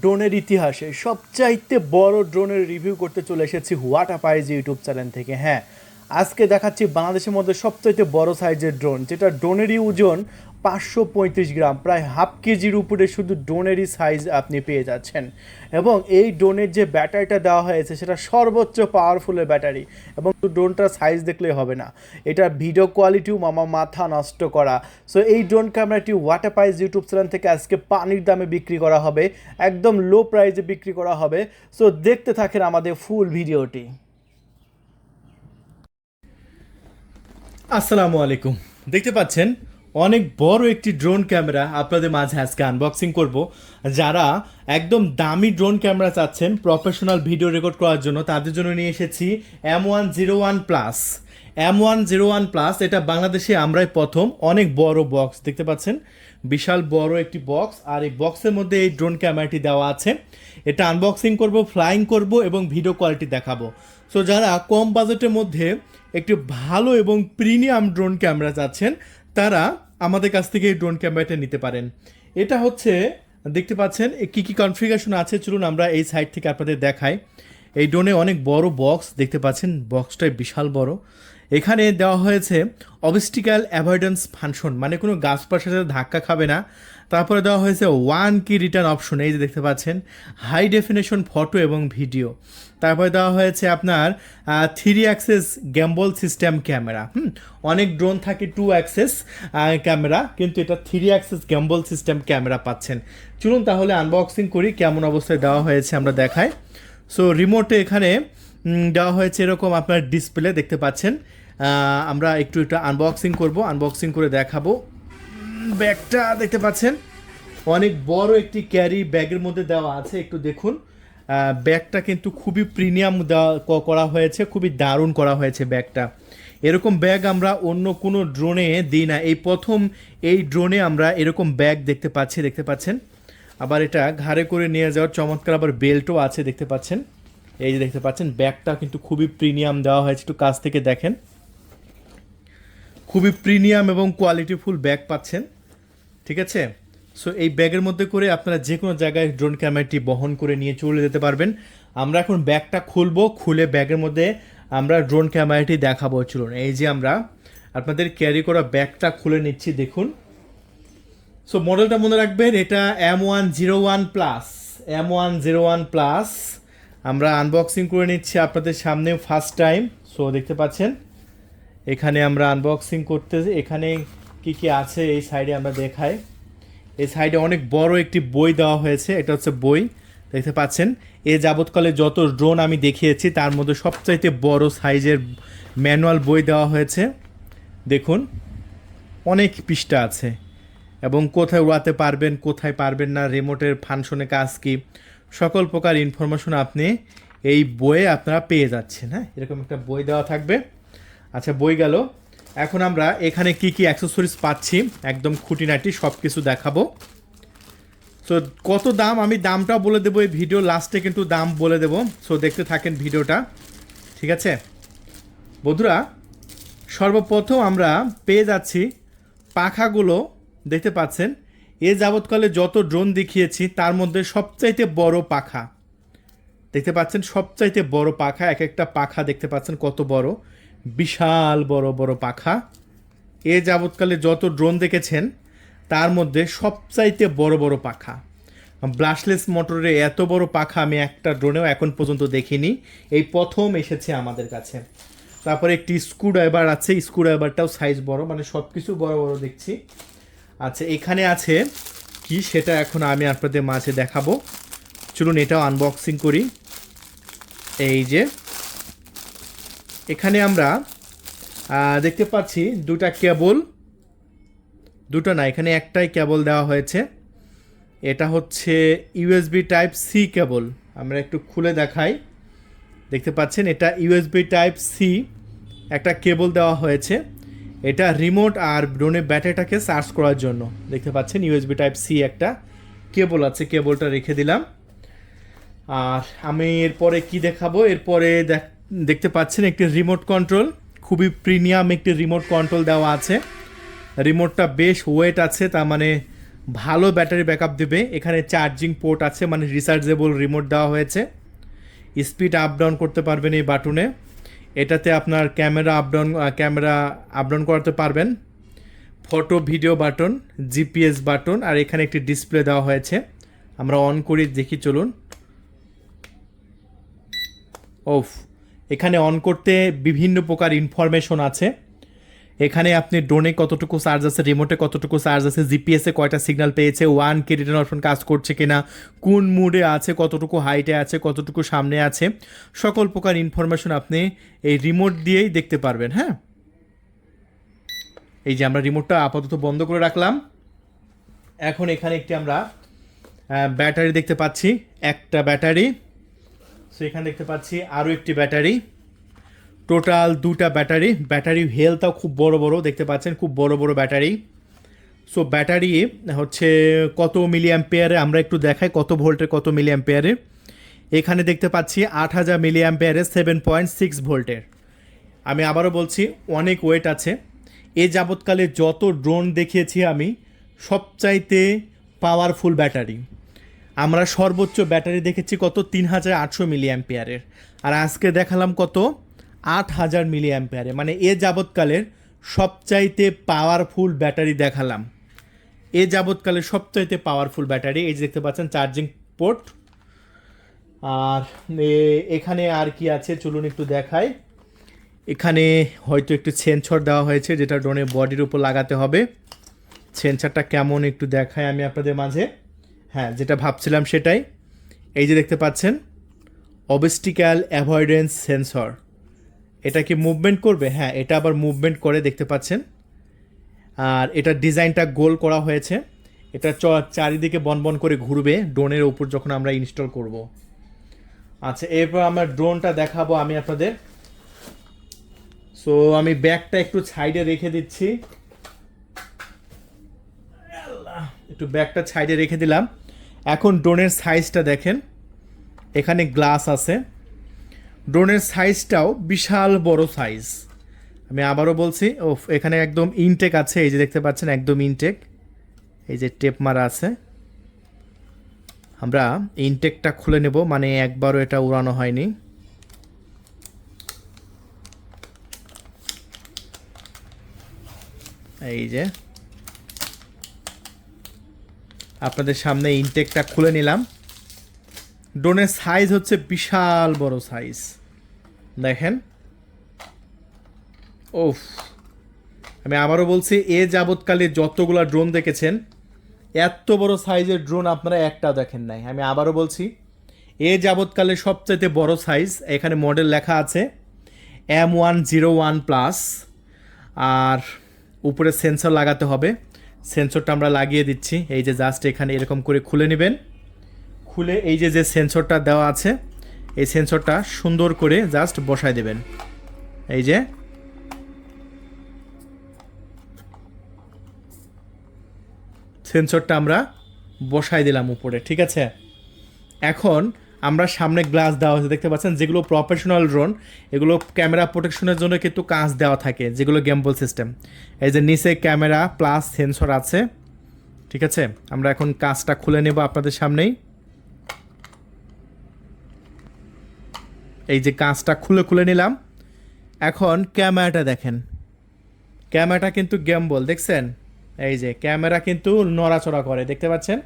ড্রোনের ইতিহাসে সবচাইতে বড় ড্রোনের রিভিউ করতে চলে এসেছি হোয়াটা পাইজ ইউটিউব চ্যানেল থেকে। হ্যাঁ আজকে দেখাচ্ছি বাংলাদেশের মধ্যে সবচাইতে বড় সাইজের ড্রোন যেটা ড্রোনেরই ওজন পাঁচশো পঁয়ত্রিশ গ্রাম, প্রায় হাফ কেজির উপরে শুধু ড্রোনেরই সাইজ আপনি পেয়ে যাচ্ছেন। এবং এই ড্রোনের যে ব্যাটারিটা দেওয়া হয়েছে, সেটা সর্বোচ্চ পাওয়ারফুলের ব্যাটারি। এবং ড্রোনটার সাইজ দেখলে হবে না, এটা ভিডিও কোয়ালিটিও মামা মাথা নষ্ট করা। সো এই ড্রোন ক্যামেরাটি ওয়াটার প্রাইজ ইউটিউব চ্যানেল থেকে আজকে পানির দামে বিক্রি করা হবে, একদম লো প্রাইসে বিক্রি করা হবে। সো দেখতে থাকেন আমাদের ফুল ভিডিওটি। আসসালামু আলাইকুম। দেখতে পাচ্ছেন অনেক বড় একটি ড্রোন ক্যামেরা আপনাদের মাঝে আজকে আনবক্সিং করব, যারা একদম দামি ড্রোন ক্যামেরা চাচ্ছেন প্রফেশনাল ভিডিও রেকর্ড করার জন্য, তাদের জন্য নিয়ে এসেছি M one zero one plus M one zero one plus এটা বাংলাদেশে আমরাই প্রথম, অনেক বড় বক্স দেখতে পাচ্ছেন। বিশাল বড় একটি বক্স আর এই বক্সের মধ্যে এই ড্রোন ক্যামেরাটি দেওয়া আছে। এটা আনবক্সিং করব ফ্লাইং করব এবং ভিডিও কোয়ালিটি দেখাবো। সো যারা কম বাজেটের মধ্যে একটি ভালো এবং প্রিমিয়াম ড্রোন ক্যামেরা চাচ্ছেন তারা আমাদের কাছ থেকে এই ড্রোন ক্যামেরাটা নিতে পারেন। এটা হচ্ছে, দেখতে পাচ্ছেন কী কী কনফিগারেশন আছে? চলুন আমরা এই সাইড থেকে আপনাদের দেখাই। এই ড্রোনে অনেক বড় বক্স দেখতে পাচ্ছেন বক্সটাই বিশাল বড়। এখানে দেওয়া হয়েছে অবস্টিক্যাল অ্যাভয়েডেন্স ফাংশন মানে কোনো গাছপাশের সাথে ধাক্কা খাবে না। তারপরে দেওয়া হয়েছে ওয়ান কি রিটার্ন অপশন এই যে দেখতে পাচ্ছেন হাই ডেফিনেশন ফটো এবং ভিডিও তারপরে দেওয়া হয়েছে আপনার three axis gimbal system camera হুম, অনেক ড্রোন থাকে টু অ্যাক্সেস ক্যামেরা কিন্তু এটা three axis gimbal system camera পাচ্ছেন। চলুন তাহলে আনবক্সিং করি, কেমন অবস্থায় দেওয়া হয়েছে আমরা দেখাই। সো রিমোটে এখানে দেওয়া হয়েছে এরকম আপনার ডিসপ্লে দেখতে পাচ্ছেন। আমরা একটু একটু আনবক্সিং করব আনবক্সিং করে দেখাবো। ব্যাগটা দেখতে পাচ্ছেন। অনেক বড় একটি ক্যারি ব্যাগের মধ্যে দেওয়া আছে, একটু দেখুন। ব্যাগটা কিন্তু খুবই প্রিমিয়াম দেওয়া করা হয়েছে, খুবই দারুণ করা হয়েছে ব্যাগটা। এরকম ব্যাগ আমরা অন্য কোনো ড্রোনে দিই না। এই প্রথম এই ড্রোনে আমরা এরকম ব্যাগ দেখতে পাচ্ছি, দেখতে পাচ্ছেন। আবার এটা ঘাড়ে করে নিয়ে যাওয়ার চমৎকার আবার বেল্টও আছে, দেখতে পাচ্ছেন। এই যে দেখতে পাচ্ছেন, ব্যাগটা কিন্তু খুবই প্রিমিয়াম দেওয়া হয়েছে। একটু কাছ থেকে দেখেন। খুবই প্রিমিয়াম এবং কোয়ালিটিফুল ব্যাগ পাচ্ছেন। ঠিক আছে? সো এই ব্যাগের মধ্যে করে আপনারা যে কোনো জায়গায় ড্রোন ক্যামেরাটি বহন করে নিয়ে চলে যেতে পারবেন। আমরা এখন ব্যাগটা খুলবো, খুলে ব্যাগের মধ্যে আমরা ড্রোন ক্যামেরাটি দেখাবো চলুন। এই যে আমরা আপনাদের ক্যারি করা ব্যাগটা খুলে নিচ্ছি, দেখুন। সো মডেলটা মনে রাখবেন, এটা M one zero one plus M one zero one plus আমরা আনবক্সিং করে নিচ্ছি আপনাদের সামনে ফার্স্ট টাইম সো দেখতে পাচ্ছেন? এখানে আমরা আনবক্সিং করতে, এখানে কি কি আছে এই সাইডে আমরা দেখাই। এই সাইডে অনেক বড় একটি বই দেওয়া হয়েছে, এটা হচ্ছে বই, দেখতে পাচ্ছেন। এ যাবৎকালে যত ড্রোন আমি দেখিয়েছি, তার মধ্যে সবচাইতে বড় সাইজের ম্যানুয়াল বই দেওয়া হয়েছে। দেখুন, অনেক পৃষ্ঠা আছে। এবং কোথায় উড়াতে পারবেন, কোথায় পারবেন না রিমোটের ফাংশনে কাজ কি? সকল প্রকার ইনফরমেশন আপনি এই বইয়ে আপনারা পেয়ে যাচ্ছেন হ্যাঁ? এরকম একটা বই দেওয়া থাকবে। আচ্ছা বই গেল। এখন আমরা এখানে কি কি অ্যাক্সেসরিজ পাচ্ছি? একদম খুঁটিনাটি সব কিছু দেখাবো। সো কত দাম? আমি দামটাও বলে দেবো, এই ভিডিও লাস্টে কিন্তু দাম বলে দেবো। সো দেখতে থাকেন ভিডিওটা ঠিক আছে? বন্ধুরা, সর্বপ্রথম আমরা পেয়ে যাচ্ছি পাখাগুলো, দেখতে পাচ্ছেন? এ যাবৎকালে যত ড্রোন দেখিয়েছি, তার মধ্যে সবচাইতে বড় পাখা। দেখতে পাচ্ছেন? সবচাইতে বড় পাখা, এক একটা পাখা দেখতে পাচ্ছেন কত বড়। বিশাল বড় বড় পাখা। এ যাবৎকালে যত ড্রোন দেখেছেন, তার মধ্যে সবচাইতে বড় বড় পাখা। ব্লাশলেস মোটরে এত বড় পাখা আমি একটা ড্রোনেও এখন পর্যন্ত দেখিনি। এই প্রথম এসেছে আমাদের কাছে। তারপরে একটি স্ক্রু ড্রাইভার আছে স্ক্রু ড্রাইভারটাও সাইজ বড় মানে সব কিছু বড় বড় দেখছি। আচ্ছা এখানে আছে কি সেটা এখন আমি আপনাদের মাঝে দেখাবো। চলুন এটাও আনবক্সিং করি। এই যে এখানে আমরা দেখতে পাচ্ছি দুটা কেবল। দুটো না, এখানে একটাই কেবল দেওয়া হয়েছে। এটা হচ্ছে ইউএসবি টাইপ সি কেবল। আমরা একটু খুলে দেখাই। দেখতে পাচ্ছেন, এটা ইউএসবি টাইপ সি একটা কেবল দেওয়া হয়েছে। এটা রিমোট আর ড্রোনের ব্যাটারিটাকে চার্জ করার জন্য। দেখতে পাচ্ছেন, ইউএসবি টাইপ সি একটা কেবল আছে, কেবলটা রেখে দিলাম। আর আমি এরপরে কি দেখাবো? এরপরে দেখ- দেখতে পাচ্ছেন একটি রিমোট কন্ট্রোল খুবই প্রিমিয়াম একটি রিমোট কন্ট্রোল দেওয়া আছে। রিমোটটা বেশ ওয়েট আছে, তার মানে ভালো ব্যাটারি ব্যাকআপ দেবে। এখানে চার্জিং পোর্ট আছে মানে রিচার্জেবল রিমোট দেওয়া হয়েছে। স্পিড আপ ডাউন করতে পারবেন এই বাটনে এটাতে আপনার camera up down camera up down করাতে পারবেন। Photo video button GPS button আর এখানে একটি ডিসপ্লে দেওয়া হয়েছে। আমরা অন করি, দেখি চলুন। ওফ এখানে অন করতে বিভিন্ন প্রকার ইনফরমেশন আছে। এখানে আপনি ড্রোনে কতটুকু চার্জ আছে রিমোটে কতটুকু চার্জ আছে জিপিএসে কয়টা সিগন্যাল পেয়েছে ওয়ান কে রিটার্ন অপশন কাজ করছে কিনা, কোন মুডে আছে, কতটুকু হাইটে আছে, কতটুকু সামনে আছে, সকল প্রকার ইনফরমেশন আপনি এই রিমোট দিয়েই দেখতে পারবেন হ্যাঁ? এই যে আমরা রিমোটটা আপাতত বন্ধ করে রাখলাম। এখন এখানে একটি আমরা ব্যাটারি দেখতে পাচ্ছি, একটা ব্যাটারি সো এখানে দেখতে পাচ্ছি আরও একটি ব্যাটারি। টোটাল দুটা ব্যাটারি। ব্যাটারি হেলথটাও খুব বড় বড়, দেখতে পাচ্ছেন, খুব বড় বড় ব্যাটারি। সো ব্যাটারি, হচ্ছে কত মিলি অ্যাম্পেয়ারে আমরা একটু দেখাই কত ভোল্টের কত মিলি অ্যাম্পেয়ারে এখানে দেখতে পাচ্ছি আট হাজার মিলি অ্যাম্পেয়ারে সেভেন পয়েন্ট সিক্স ভোল্টের। আমি আবারও বলছি, অনেক ওয়েট আছে। এ যাবৎকালে যত ড্রোন দেখিয়েছি আমি, সবচাইতে পাওয়ারফুল ব্যাটারি আমরা সর্বোচ্চ ব্যাটারি দেখেছি কত? তিন হাজার আটশো মিলি অ্যাম্পিয়ারের আর আজকে দেখালাম কত? আট হাজার মিলি অ্যাম্পিয়ারে মানে এ যাবৎকালের সবচাইতে পাওয়ারফুল ব্যাটারি দেখালাম। এ যাবৎকালের সবচাইতে পাওয়ারফুল ব্যাটারি, এই যে দেখতে পাচ্ছেন, চার্জিং পোর্ট। আর এখানে আর কি আছে? চলুন একটু দেখাই। এখানে হয়তো একটু সেন্সর দেওয়া হয়েছে, যেটা ড্রোনের বডির উপর লাগাতে হবে। সেন্সরটা কেমন একটু দেখাই আমি আপনাদের মাঝে। হ্যাঁ যেটা ভাবছিলাম সেটাই। এই যে দেখতে পাচ্ছেন অবস্টিক্যাল অ্যাভয়েডেন্স সেন্সর এটা কি মুভমেন্ট করবে? হ্যাঁ এটা আবার মুভমেন্ট করে দেখতে পাচ্ছেন। আর এটার ডিজাইনটা গোল করা হয়েছে। এটা চ, চারিদিকে বনবন করে ঘুরবে ড্রোনের উপর যখন আমরা ইনস্টল করব। আচ্ছা এরপর আমরা ড্রোনটা দেখাবো আমি আপনাদের। সো আমি ব্যাগটা একটু সাইডে রেখে দিচ্ছি আল্লাহ, একটু ব্যাগটা সাইডে রেখে দিলাম। এখন ড্রোনের সাইজটা দেখেন। এখানে গ্লাস আছে। ড্রোনের সাইজটাও বিশাল বড় সাইজ। আমি আবারও বলছি ও এখানে একদম ইনটেক আছে। এই যে দেখতে পাচ্ছেন, একদম ইনটেক। এই যে টেপ মারা আছে। আমরা ইনটেকটা খুলে নেব মানে একবারও এটা উড়ানো হয়নি। এই যে। আপনাদের সামনে ইনটেকটা খুলে নিলাম। ড্রোনের সাইজ হচ্ছে বিশাল বড় সাইজ দেখেন। ওফ আমি আবারও বলছি, এ যাবৎকালে যতগুলো ড্রোন দেখেছেন, এত বড় সাইজের ড্রোন আপনারা একটা দেখেন নাই। আমি আবারও বলছি, এ যাবৎকালে সবচাইতে বড় সাইজ এখানে মডেল লেখা আছে M one zero one plus আর উপরে সেন্সর লাগাতে হবে। সেন্সরটা আমরা লাগিয়ে দিচ্ছি। এই যে জাস্ট এখানে এরকম করে খুলে নেবেন। খুলে এই যে যে সেন্সরটা দেওয়া আছে, এই সেন্সরটা সুন্দর করে জাস্ট বসায় দেবেন। এই যে। সেন্সরটা আমরা বসাই দিলাম উপরে, ঠিক আছে? এখন আমরা সামনে গ্লাস দেওয়া হয়েছে, দেখতে পাচ্ছেন? যেগুলো প্রফেশনাল ড্রোন এগুলো ক্যামেরা প্রোটেকশনের জন্য কিন্তু কাঁচ দেওয়া থাকে, যেগুলো গেম্বল সিস্টেম এই যে নিচে ক্যামেরা প্লাস সেন্সর আছে, ঠিক আছে? আমরা এখন কাঁচটা খুলে নেব আপনাদের সামনেই। এই যে কাঁচটা খুলে খুলে নিলাম। এখন ক্যামেরাটা দেখেন। ক্যামেরাটা কিন্তু গেম্বল দেখছেন? এই যে ক্যামেরা কিন্তু নড়াচড়া করে, দেখতে পাচ্ছেন?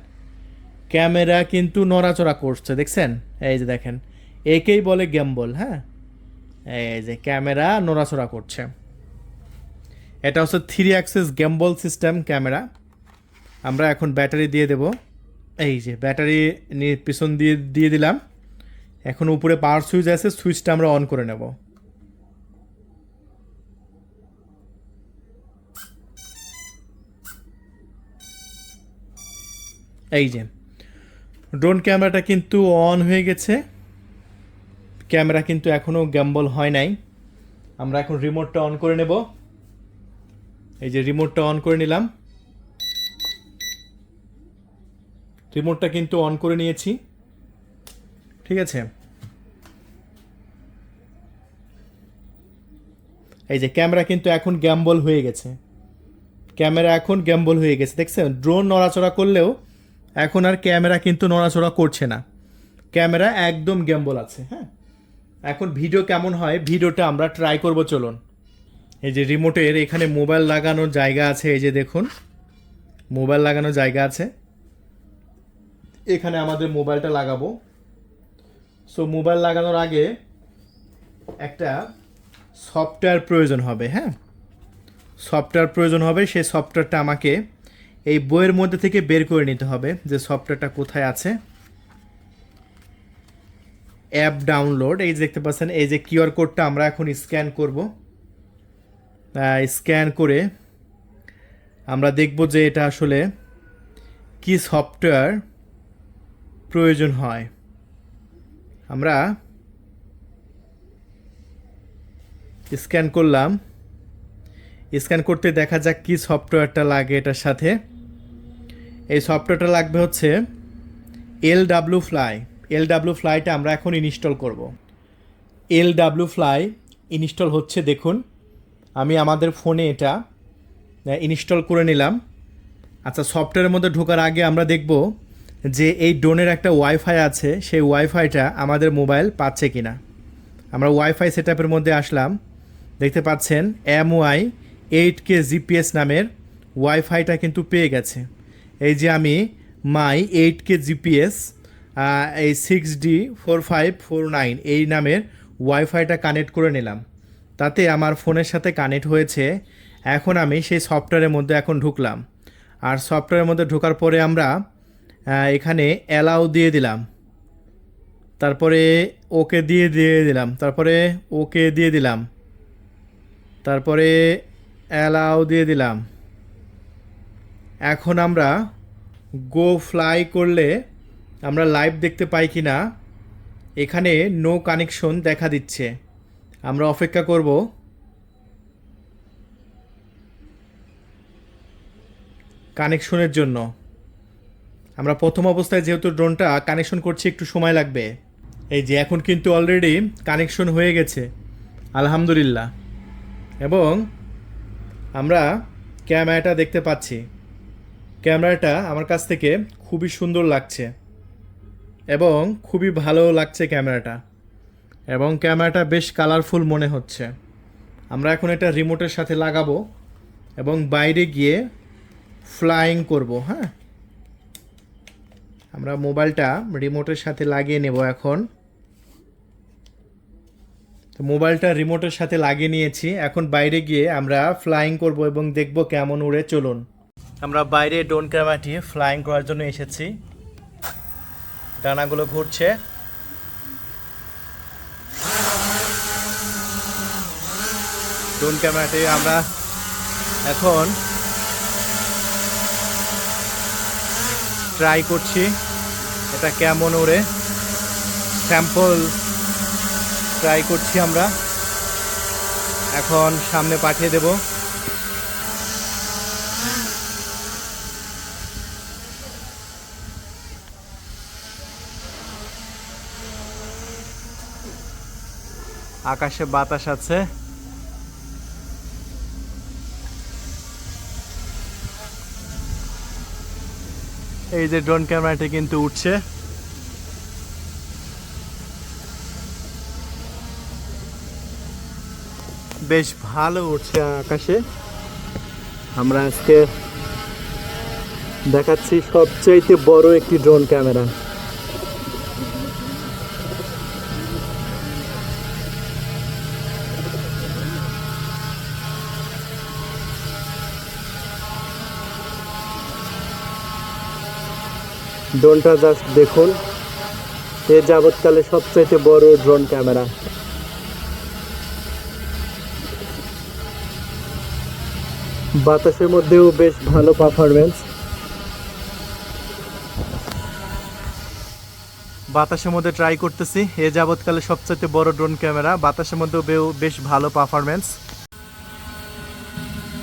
ক্যামেরা কিন্তু নড়াচড়া করছে, দেখছেন? এই যে দেখেন, একেই বলে গেম্বল হ্যাঁ? এই যে ক্যামেরা নড়াচড়া করছে। এটা হচ্ছে three axis gimbal system camera. আমরা এখন ব্যাটারি দিয়ে দেব। এই যে ব্যাটারি পিছন দিয়ে দিয়ে দিলাম। এখন উপরে পাওয়ার সুইচ আছে সুইচটা আমরা অন করে নেব। এই যে ড্রোন ক্যামেরাটা কিন্তু অন হয়ে গেছে। ক্যামেরা কিন্তু এখনও গ্যাম্বল হয় নাই। আমরা এখন রিমোটটা অন করে নেব। এই যে রিমোটটা অন করে নিলাম। রিমোটটা কিন্তু অন করে নিয়েছি। ঠিক আছে? এই যে ক্যামেরা কিন্তু এখন গ্যাম্বল হয়ে গেছে। ক্যামেরা এখন গ্যাম্বল হয়ে গেছে। দেখছেন? ড্রোন নড়াচড়া করলেও এখন আর ক্যামেরা কিন্তু নড়াচড়া করছে না। ক্যামেরা একদম গ্যাম্বল আছে হ্যাঁ? এখন ভিডিও কেমন হয় ভিডিওটা আমরা ট্রাই করব, চলুন। এই যে রিমোটের এখানে মোবাইল লাগানোর জায়গা আছে, এই যে দেখুন। মোবাইল লাগানোর জায়গা আছে। এখানে আমাদের মোবাইলটা লাগাবো। সো মোবাইল লাগানোর আগে একটা সফটওয়্যার প্রয়োজন হবে হ্যাঁ? সফটওয়্যার প্রয়োজন হবে, সেই সফটওয়্যারটা আমাকে এই বইয়ের মধ্যে থেকে বের করে নিতে হবে যে সফটওয়্যারটা কোথায় আছে। অ্যাপ ডাউনলোড, এই দেখতে পাচ্ছেন, এই যে কিউআর কোডটা আমরা এখন স্ক্যান করব। স্ক্যান করে আমরা দেখব যে এটা আসলে কি সফটওয়্যার প্রয়োজন হয়। আমরা স্ক্যান করলাম। স্ক্যান করতে দেখা যাক কি সফটওয়্যারটা লাগে এটার সাথে। এই সফটওয়্যারটা লাগবে হচ্ছে L W fly. L W ফ্লাইটা আমরা এখন ইনস্টল করব। এল ডাব্লু ফ্লাই ইনস্টল হচ্ছে দেখুন, আমি আমাদের ফোনে এটা ইনস্টল করে নিলাম। আচ্ছা সফটওয়্যারের মধ্যে ঢোকার আগে আমরা দেখব যে এই ড্রোনের একটা ওয়াইফাই আছে, সেই ওয়াইফাইটা আমাদের মোবাইল পাচ্ছে কিনা। আমরা ওয়াইফাই সেট মধ্যে আসলাম, দেখতে পাচ্ছেন M Y eight K GPS নামের ওয়াইফাইটা কিন্তু পেয়ে গেছে। এই যে আমি মাই এইট কে জিপিএস এই six D four five four nine এই নামের ওয়াইফাইটা কানেক্ট করে নিলাম। তাতে আমার ফোনের সাথে কানেক্ট হয়েছে। এখন আমি সেই সফটওয়্যারের মধ্যে এখন ঢুকলাম। আর সফটওয়্যারের মধ্যে ঢোকার পরে আমরা এখানে অ্যালাউ দিয়ে দিলাম। তারপরে ওকে দিয়ে দিয়ে দিলাম। তারপরে ওকে দিয়ে দিলাম। তারপরে অ্যালাউ দিয়ে দিলাম। এখন আমরা গো ফ্লাই করলে আমরা লাইভ দেখতে পাই কি না, এখানে নো কানেকশন দেখা দিচ্ছে। আমরা অপেক্ষা করব। কানেকশনের জন্য। আমরা প্রথম অবস্থায় যেহেতু ড্রোনটা কানেকশন করছি, একটু সময় লাগবে। এই যে, এখন কিন্তু অলরেডি কানেকশন হয়ে গেছে। আলহামদুলিল্লাহ। এবং আমরা ক্যামেরাটা দেখতে পাচ্ছি। ক্যামেরাটা আমার কাছ থেকে খুবই সুন্দর লাগছে এবং খুবই ভালো লাগছে ক্যামেরাটা এবং ক্যামেরাটা বেশ কালারফুল মনে হচ্ছে। আমরা এখন এটা রিমোটের সাথে লাগাবো এবং বাইরে গিয়ে ফ্লাইং করব হ্যাঁ? আমরা মোবাইলটা রিমোটের সাথে লাগিয়ে নেব এখন। তো মোবাইলটা রিমোটের সাথে লাগিয়ে নিয়েছি। এখন বাইরে গিয়ে আমরা ফ্লাইং করব এবং দেখব কেমন উড়ে চলুন। আমরা বাইরে ডোন ক্যামেরাটি ফ্লাইং করার জন্য এসেছি। ডানাগুলো ঘুরছে। ড্রোন ক্যামেরাটি আমরা এখন ট্রাই করছি। এটা কেমন ওড়ে স্যাম্পল ট্রাই করছি আমরা। এখন সামনে পাঠিয়ে দেব। আকাশে বাতাস আছে। এই যে ড্রোন ক্যামেরাটি কিন্তু উঠছে। বেশ ভালো উঠছে আকাশে। আমরা আজকে দেখাচ্ছি সবচাইতে বড় একটি ড্রোন ক্যামেরা ড্রোনটা জাস্ট দেখুন। এ যাবৎকালে সবচাইতে বড় ড্রোন ক্যামেরা বাতাসের মধ্যেও বেশ ভালো পারফরমেন্স বাতাসের মধ্যে ট্রাই করতেছি। এ যাবৎকালে সবচাইতে বড় ড্রোন ক্যামেরা বাতাসের মধ্যেও বেশ ভালো পারফরমেন্স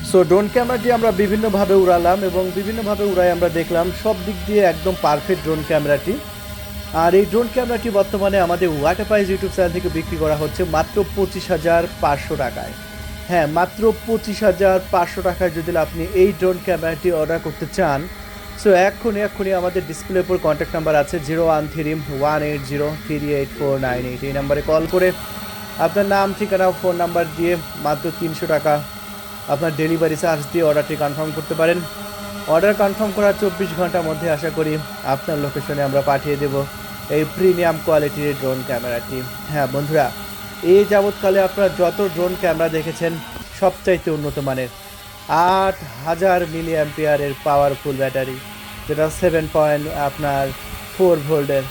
সো ড্রোন ক্যামেরাটি আমরা বিভিন্নভাবে উড়ালাম এবং বিভিন্নভাবে উড়াই আমরা দেখলাম। সব দিক দিয়ে একদম পারফেক্ট ড্রোন ক্যামেরাটি আর এই ড্রোন ক্যামেরাটি বর্তমানে আমাদের ওয়াটারপ্রাইজ ইউটিউব চ্যানেল থেকে বিক্রি করা হচ্ছে মাত্র পঁচিশ হাজার পাঁচশো টাকায়। হ্যাঁ মাত্র পঁচিশ হাজার পাঁচশো টাকায় যদি আপনি এই ড্রোন ক্যামেরাটি অর্ডার করতে চান সো এক্ষুনি এক্ষুনি আমাদের ডিসপ্লের উপর কন্ট্যাক্ট নাম্বার আছে zero one three one eight zero three eight four nine eight এই নাম্বারে কল করে আপনার নাম, ঠিকানা ফোন নাম্বার দিয়ে মাত্র তিনশো টাকা আপনার ডেলিভারি চার্জ দিয়ে অর্ডারটি কনফার্ম করতে পারেন। অর্ডার কনফার্ম করার চব্বিশ ঘণ্টার মধ্যে আশা করি আপনার লোকেশনে আমরা পাঠিয়ে দেব এই প্রিমিয়াম কোয়ালিটির ড্রোন ক্যামেরাটি হ্যাঁ বন্ধুরা এই যাবৎকালে আপনারা যত ড্রোন ক্যামেরা দেখেছেন, সবচাইতে উন্নত মানের। আট হাজার মিলি অ্যাম্পিয়ারের পাওয়ারফুল ব্যাটারি যেটা সেভেন পয়েন্ট আপনার ফোর ভোল্টের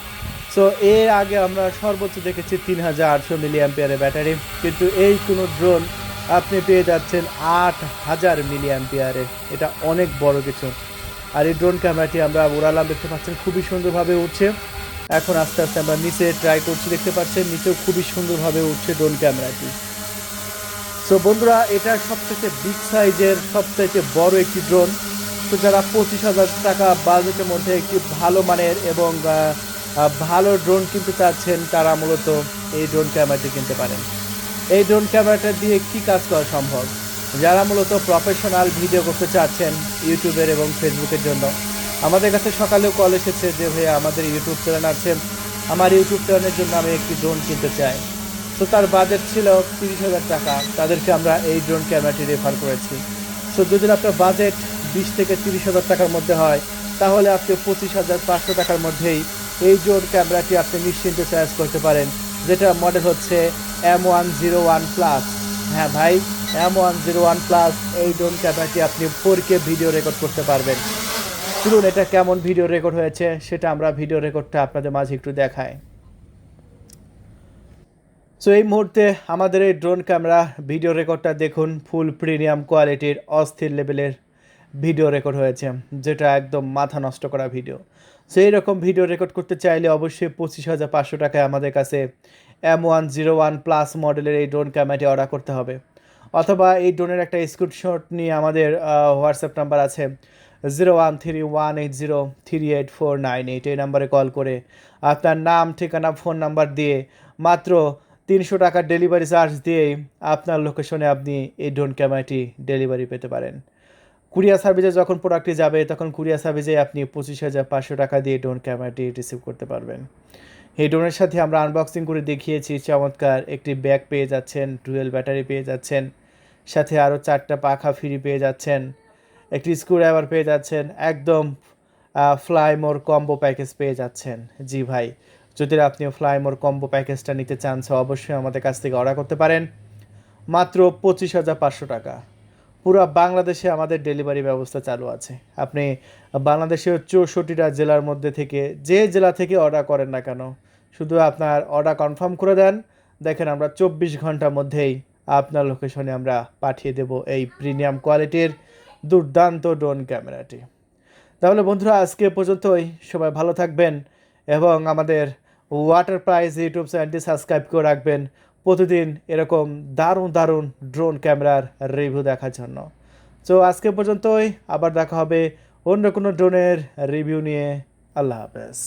সো এর আগে আমরা সর্বোচ্চ দেখেছি তিন হাজার আটশো মিলি অ্যাম্পিয়ারের ব্যাটারি কিন্তু এই কোনো ড্রোন আপনি পেয়ে যাচ্ছেন আট হাজার মিলি অ্যাম্পিয়ারের এটা অনেক বড় কিছু। আর এই ড্রোন ক্যামেরাটি আমরা উড়ালাম, দেখতে পাচ্ছেন, খুবই সুন্দরভাবে উঠছে এখন আস্তে আস্তে আমরা নিচে ট্রাই করছি, দেখতে পাচ্ছেন নিচেও খুবই সুন্দরভাবে উঠছে ড্রোন ক্যামেরাটি সো বন্ধুরা, এটা সবথেকে বিগ সাইজের সবথেকে বড় একটি ড্রোন তো যারা পঁচিশ হাজার টাকা বাজেটের মধ্যে একটি ভালো মানের এবং ভালো ড্রোন কিনতে চাচ্ছেন, তারা মূলত এই ড্রোন ক্যামেরাটি কিনতে পারেন। এই ড্রোন ক্যামেরাটা দিয়ে কি কাজ করা সম্ভব? যারা মূলত প্রফেশনাল ভিডিও করতে চাচ্ছেন, ইউটিউবের এবং ফেসবুকের জন্য আমাদের কাছে সকালেও কল এসেছে যে, ভাইয়া, আমাদের ইউটিউব চ্যানেল আছে আমার ইউটিউব চ্যানেলের জন্য আমি একটি ড্রোন কিনতে চাই। তো তার বাজেট ছিল তিরিশ হাজার টাকা। তাদেরকে আমরা এই ড্রোন ক্যামেরাটি রেফার করেছি। সো যদি আপনার বাজেট বিশ থেকে তিরিশ হাজার টাকার মধ্যে হয়, তাহলে আপনি পঁচিশ হাজার পাঁচশো টাকার মধ্যেই এই ড্রোন ক্যামেরাটি আপনি নিশ্চিন্তে চয়েস করতে পারেন, যেটা মডেল হচ্ছে M one zero one plus হ্যাঁ ভাই M one zero one plus এই ড্রোন ক্যামেরাটি আপনি ফোর কে ভিডিও রেকর্ড করতে পারবেন। চলুন এটা কেমন ভিডিও রেকর্ড হয়েছে, সেটা আমরা ভিডিও রেকর্ডটা আপনাদের মাঝে একটু দেখাই। সো এই মুহূর্তে আমাদের এই ড্রোন ক্যামেরা ভিডিও রেকর্ডটা দেখুন ফুল প্রিমিয়াম কোয়ালিটির অস্থির লেভেলের ভিডিও রেকর্ড হয়েছে, যেটা একদম মাথা নষ্ট করা ভিডিও সো এইরকম ভিডিও রেকর্ড করতে চাইলে অবশ্যই পঁচিশ হাজার পাঁচশো টাকায় আমাদের কাছে M one zero one plus মডেলের এই ড্রোন ক্যামেরাটি অর্ডার করতে হবে। অথবা এই ড্রোনের একটা স্ক্রিনশট নিয়ে আমাদের হোয়াটসঅ্যাপ নাম্বার আছে zero one three one eight zero three eight four nine eight এই নাম্বারে কল করে আপনার নাম, ঠিকানা ফোন নাম্বার দিয়ে মাত্র তিনশো টাকার ডেলিভারি চার্জ দিয়েই আপনার লোকেশনে আপনি এই ড্রোন ক্যামেরাটি ডেলিভারি পেতে পারেন। কুরিয়ার সার্ভিসে যখন প্রোডাক্টটি যাবে, তখন কুরিয়ার সার্ভিসে আপনি পঁচিশ হাজার পাঁচশো টাকা দিয়ে ড্রোন ক্যামেরাটি রিসিভ করতে পারবেন। এই ড্রোনের সাথে আমরা আনবক্সিং করে দেখিয়েছি, চমৎকার একটি ব্যাগ পেয়ে যাচ্ছেন ডুয়েল ব্যাটারি পেয়ে যাচ্ছেন, সাথে আরও চারটা পাখা ফ্রি পেয়ে যাচ্ছেন। একটি স্ক্রুড্রাইভার পেয়ে যাচ্ছেন, একদম ফ্লাই মোর কম্বো প্যাকেজ পেয়ে যাচ্ছেন। জি ভাই, যদি আপনি ফ্লাই মোর কম্বো প্যাকেজটা নিতে চান তো অবশ্যই আমাদের কাছ থেকে অর্ডার করতে পারেন। মাত্র পঁচিশ হাজার পাঁচশো টাকা। পুরো বাংলাদেশে আমাদের ডেলিভারি ব্যবস্থা চালু আছে। আপনি বাংলাদেশের চৌষট্টিটা জেলার মধ্যে থেকে যে জেলা থেকে অর্ডার করেন না কেন, শুধু আপনার অর্ডার কনফার্ম করে দেন। দেখেন আমরা চব্বিশ ঘণ্টার মধ্যেই আপনার লোকেশনে আমরা পাঠিয়ে দেব এই প্রিমিয়াম কোয়ালিটির দুর্দান্ত ড্রোন ক্যামেরাটি। তাহলে বন্ধুরা, আজকে পর্যন্তই। সবাই ভালো থাকবেন এবং আমাদের ওয়াটার প্রাইজ ইউটিউব চ্যানেলটি সাবস্ক্রাইব করে রাখবেন প্রতিদিন এরকম দারুণ দারুণ ড্রোন ক্যামেরার রিভিউ দেখার জন্য। তো আজকে পর্যন্তই। আবার দেখা হবে অন্য কোনো ড্রোনের রিভিউ নিয়ে। আল্লাহ হাফেজ।